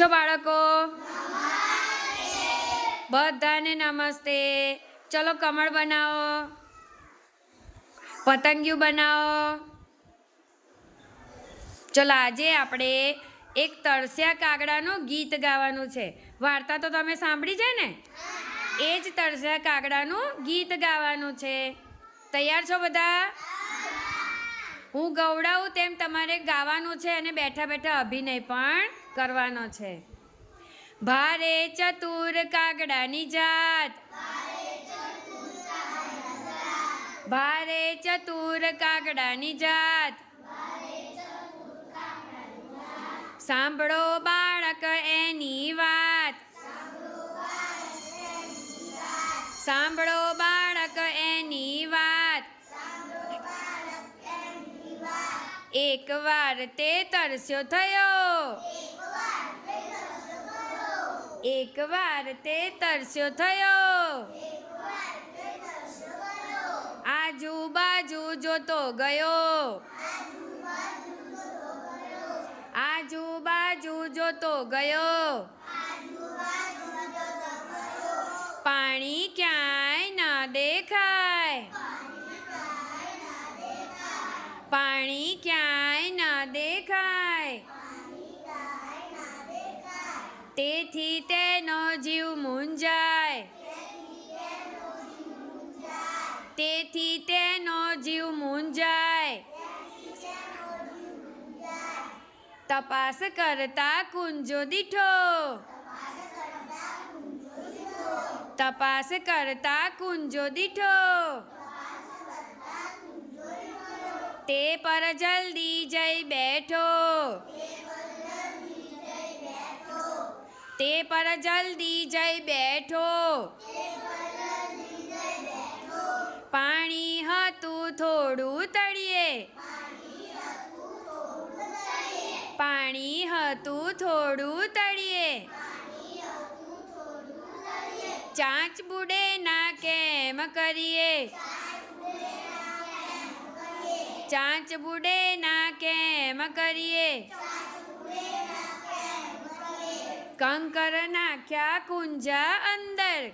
છો બાળકો? બધાને નમસ્તે. ચલો કમળ બનાવો. પતંગિયું બનાવો. ચલો આજે આપણે એક તરસ્યા કાગડાનું ગીત ગાવાનું છે. વાર્તા તો તમે સાંભળી છે ને? એ જ તરસ્યા કાગડાનું ગીત ગાવાનું છે. તૈયાર છો બધા? હું ગવડાવું તેમ તમારે ગાવાનું છે અને બેઠા બેઠા અભિનય પણ કરવાનો છે. ભારે ચતુર કાગડાની જાત. ભારે ચતુર કાગડાની જાત. સાંભળો બાળક એની વાત. સાંભળો બાળક એકવાર તે તરસ્યો થયો. એકવાર તે તરસ્યો થયો. આજુબાજુ જોતો ગયો. આજુબાજુ જોતો ગયો. પાણી તેથી તેનો જીવ મૂંઝાય તેથી તેનો જીવ મૂંઝાય તપાસ કરતા કુંજો દીઠો તપાસ કરતા કુંજો દીઠો તે પર જલ્દી જઈ બેઠો તે પર જલ્દી જઈ બેઠો. પાણી હતું થોડું તળિયે પાણી હતું થોડું તળિયે ચાંચ બુડે ના કેમ કરીએ? ચાંચ બુડે ના કેમ કરીએ? કંકર નાખ્યા કુંજા અંદર.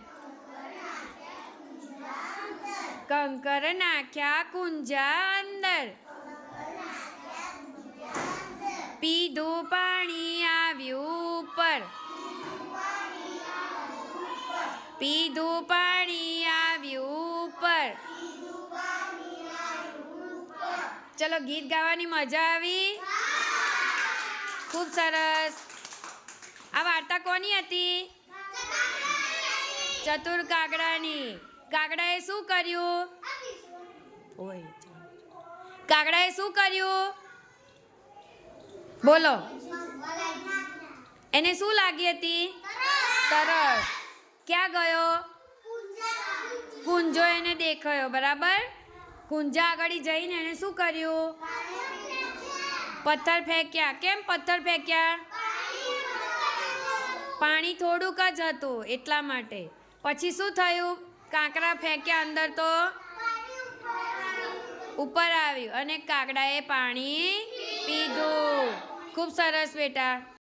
કંકર નાખ્યા કુંજા અંદર. પીધું પાણી આવ્યું ઉપર. પીધું પાણી આવ્યું ઉપર. ચલો ગીત ગાવાની મજા આવી. ખૂબ સરસ. આ વાર્તા કોની હતી? ચતુર કાગડાની. કાગડાએ શું કર્યું? ઓય કાગડાએ શું કર્યું? બોલો. એને શું લાગી હતી? તરસ. ક્યાં ગયો? કુંજો એને દેખાયો, બરાબર? કુંજા આગળ જઈને એને શું કર્યું? પથ્થર ફેંક્યા. કેમ પથ્થર ફેંક્યા? પાણી થોડુંક જ હતું એટલા માટે. પછી શું થયું? કાંકરા ફેંક્યા અંદર તો? ઉપર આવ્યું અને કાગડાએ પાણી પીધું. ખૂબ સરસ બેટા.